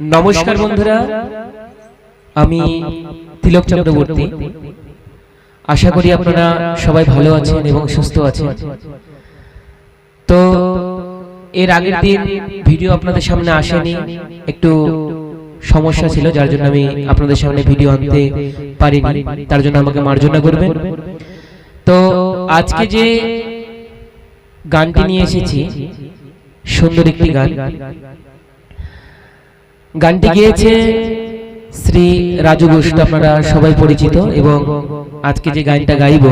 নমস্কার বন্ধুরা আমি তিলক চক্রবর্তী। আশা করি আপনারা সবাই ভালো আছেন এবং সুস্থ আছেন। তো এর আগের দিন ভিডিও আপনাদের সামনে আসেনি। একটু সমস্যা ছিল যার জন্য আমি আপনাদের সামনে ভিডিও আনতে পারিনি। তার জন্য আমাকে মার্জনা করবেন। তো আজকে যে গানটি নিয়ে এসেছি সুন্দর একটি গান। গানটি গিয়েছে শ্রী রাজু ঘোষ আপনারা সবাই পরিচিত এবং আজকে যে গানটা গাইব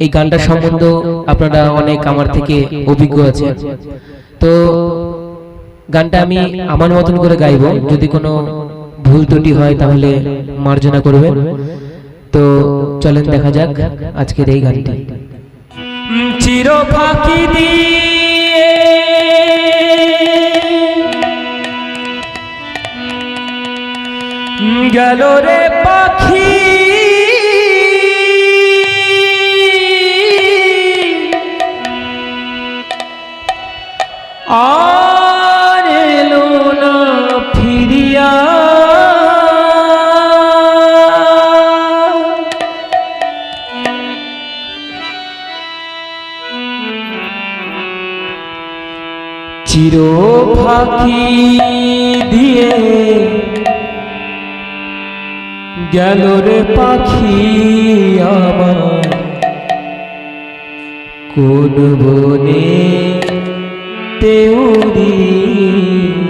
এই গানটার সম্বন্ধ আপনারা অনেক আমার থেকে অভিজ্ঞ আছে তো গানটা আমি আমার মতন করে গাইব যদি কোনো ভুল ত্রুটি হয় তাহলে মার্জনা করবেন। তো চলেন দেখা যাক আজকের এই গানটি। চির ফাঁকি দিয়ে গেল রে পাখি। আর এলো না ফিরিয়া। চির ফাঁকি গেল রে পাখি আমার। কোন বনে তেউরিয়া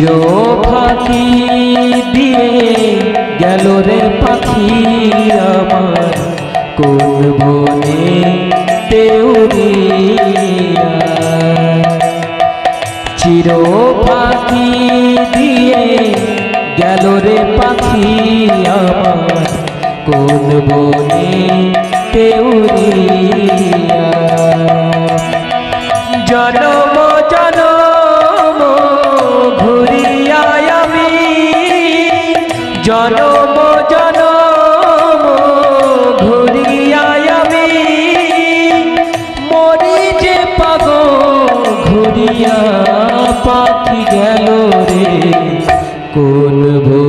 চির ফাঁকি দিয়ে গেল রে পাখি আমার। কোন বনে তেউরিয়া চির ফাঁকি দিয়ে গেল রে পাখি আমার। কোন বনে তেউরিয়া জনম জনম কোন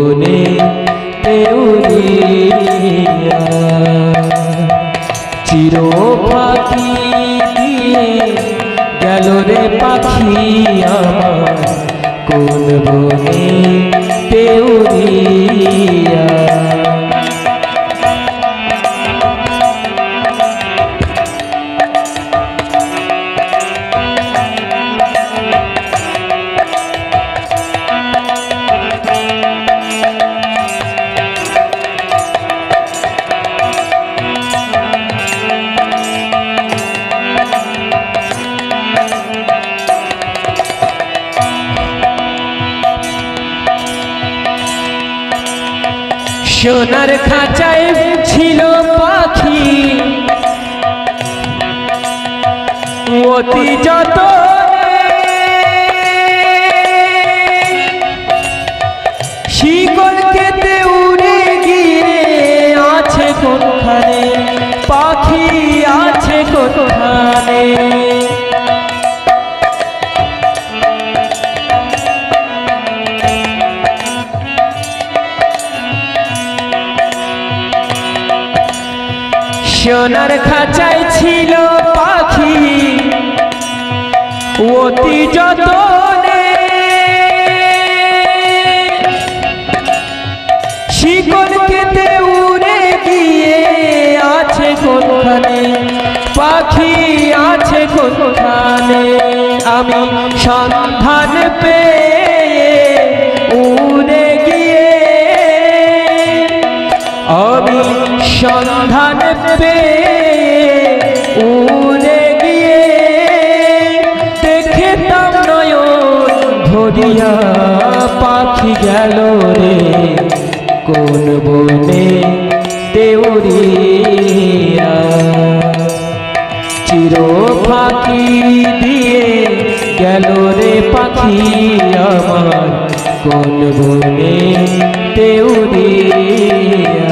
সোনার খাঁচায় ছিল পাখি। অতি যত শিকল উড়ে গিয়ে আছে পাখি আছে সোনার খাঁচায় ছিল পাখি। অতি গিয়ে আছে পাখি আছে কোনখানে? আমি সন্ধান পেয়ে উড়ে গিয়ে আমি সন্ধান পেয়ে উড়ে গিয়ে দেখতাম নয়ন ভরিয়া পাখি গেল রে। কোন বনে দেউরিয়া চির ফাঁকি দিয়ে গেল রে পাখি আমার। কোন বনে তেউরিয়া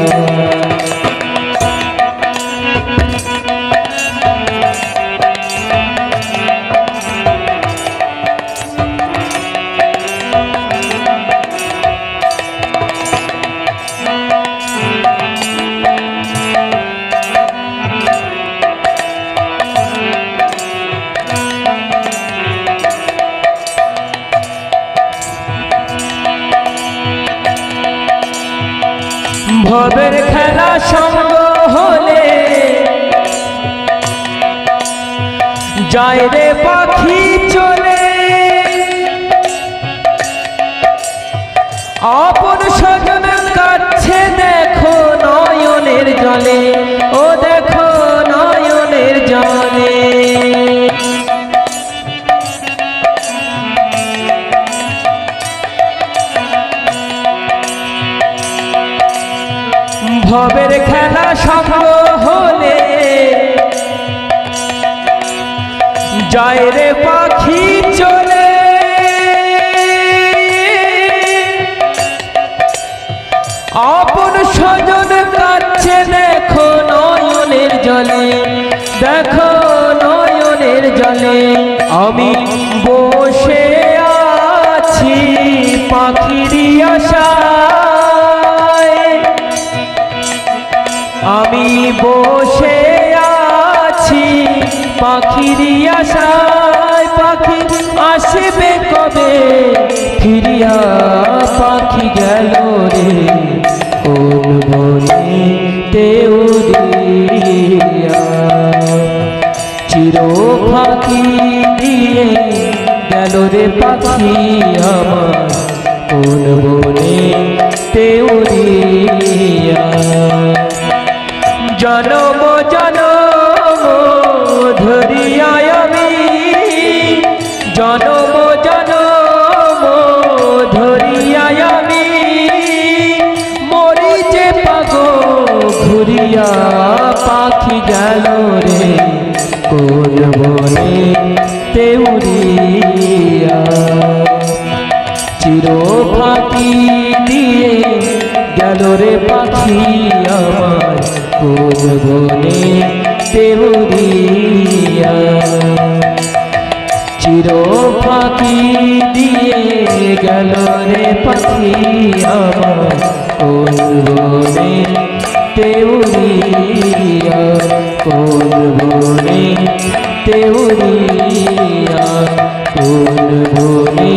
ভবের খেলা সঙ্গ হলে যায় রে পাখি চলে। আপন স্বজন কাছে দেখো নয়নের জলে। ভবের খেলা সঙ্গ হলে। যায় রে পাখি চলে। আপন স্বজন কাছে দেখো নয়নের জলে। দেখো নয়নের জলে। আমি বসে আমি বসে আছি পাখির আশায়, পাখি আসবে কবে? ফিরিয়া পাখি গেল রে, কোন বনে তেউরিয়া চির পাখি দিয়ে গেল রে পাখি আমার, কোন বনে তেউরিয়া জনম জনম ধরিয়ায় আমি। জনম জনম ধরিয়ায় আমি। মরি যে পাগ ঘুরিয়া পাখি গেল রে। তেউরিয়া চির ফাঁকি দিয়ে গেল রে পাখি আমার কোন বনে তেউরিয়া কোন বনে তেউরিয়া কোন বনে